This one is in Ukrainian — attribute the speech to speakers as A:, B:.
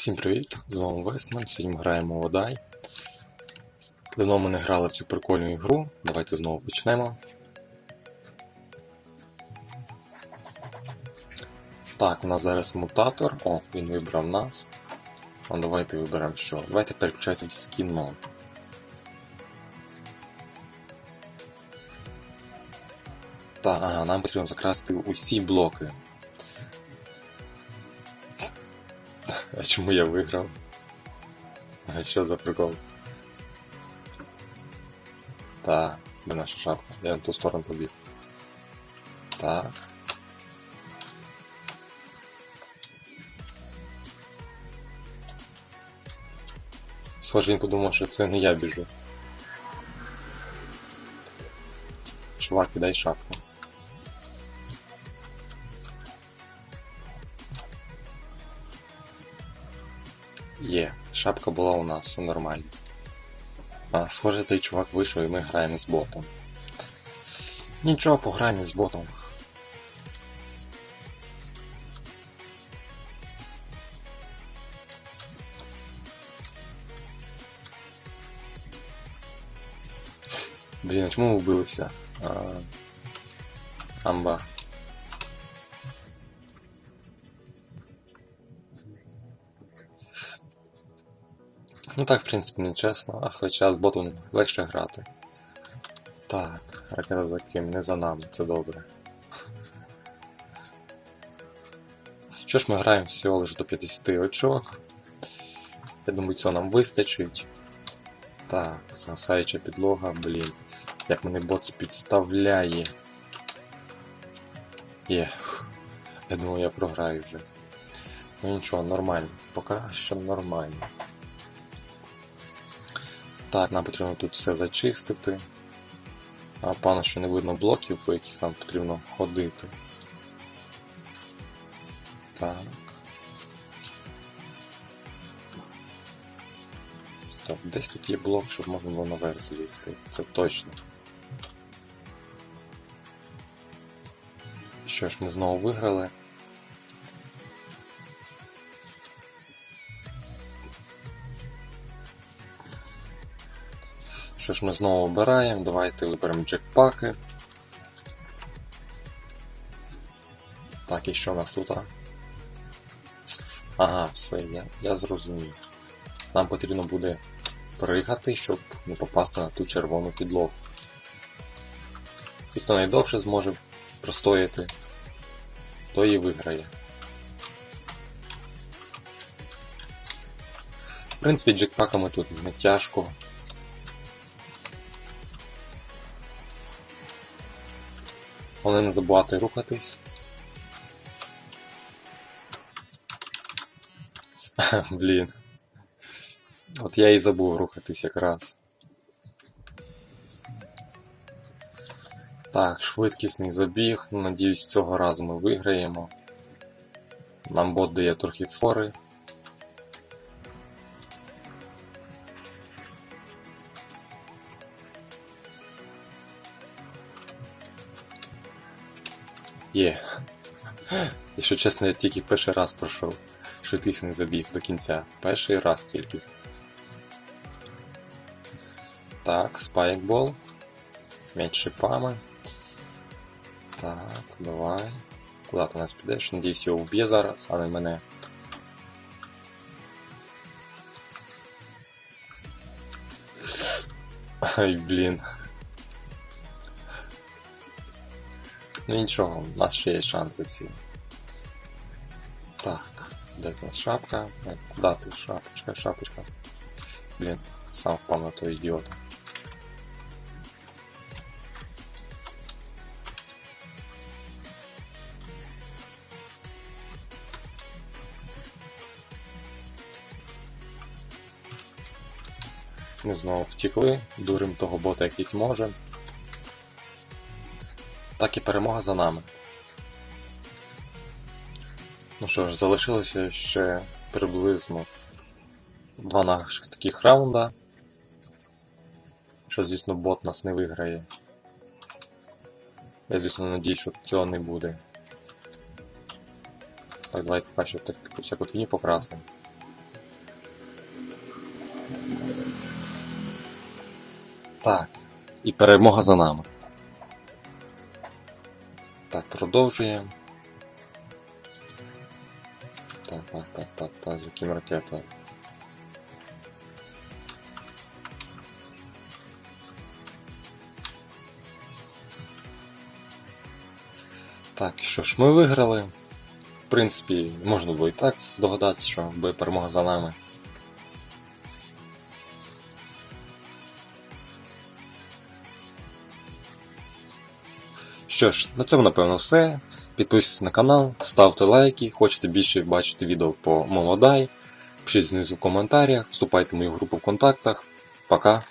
A: Всім привіт! З вами Вестман. Сьогодні ми граємо в Одай. Давно ми не грали в цю прикольну ігру. Давайте знову почнемо. Так, у нас зараз мутатор. О, він вибрав нас. А давайте виберемо що. Давайте переключатель з кіно. Так, ага, нам потрібно закрасти усі блоки. А чому я виграв? А що за прикол? Так, де наша шапка? Я на ту сторону побіг. Так. Схоже, він подумав, що це не я біжу. Чувак, дай шапку. Є, шапка була у нас, все нормально. А, схоже, той чувак вийшов і ми граємо з ботом. Нічого, пограємо з ботом. Блін, а чому ми вбилися? А... Амба. Ну так, в принципі, не чесно, а хоча з ботом легше грати. Так, ракета за ким, не за нами, це добре. Що ж ми граємо всього лише до 50 очок. Я думаю, цього нам вистачить. Так, засаюча підлога, блін. Як мене бот підставляє. Є. Я думаю, я програю вже. Ну нічого, нормально. Поки що нормально. Так, нам потрібно тут все зачистити. А пану, що не видно блоків, по яких нам потрібно ходити. Так. Стоп, десь тут є блок, щоб можна було наверх злізти. Це точно. Що ж, ми знову виграли. Що ж ми знову обираємо? Давайте виберемо джекпаки. Так, і що у нас тут? а? Ага, все, я, я зрозумів. Нам потрібно буде пригати, щоб не попасти на ту червону підлогу. І хто найдовше зможе простояти, той і виграє. В принципі, джекпаками тут не тяжко. Головне не забувати рухатись. Блін. От я і забув рухатись якраз. Так, швидкісний забіг. Надіюсь, цього разу ми виграємо. Нам бот дає трохи фори. Є. Якщо чесно, я тільки перший раз пройшов. Швидкісний забіг до кінця. Перший раз тільки. Так, спайкбол. М'яч шипами. Так, давай. Куди ти нас підеш? Надіюсь, його вб'є зараз, а не мене. Ай, блін. Ну нічого, у нас ще є шанси всі. Так, де це шапка? Е, Куда ти? Шапочка, шапочка. Блін, сам впав на того ідіота. Ми знову втекли, дурим того бота як тільки може. Так і перемога за нами. Ну що ж, залишилося ще приблизно два наших таких раунда. Що, звісно, бот нас не виграє. Я, звісно, надіюсь, що цього не буде. Так, давайте що так всяку фіні покрасимо. Так. І перемога за нами. Так, продовжуємо. Так, так, так, так, так, за ким ракета? Так, що ж, ми виграли. В принципі, можна було і так здогадатися, що буде перемога за нами. Що ж, на цьому напевно все. Підписуйтесь на канал, ставте лайки, хочете більше бачити відео по Молодай. Пишіть знизу в коментарях, вступайте в мою групу в контактах. Пока.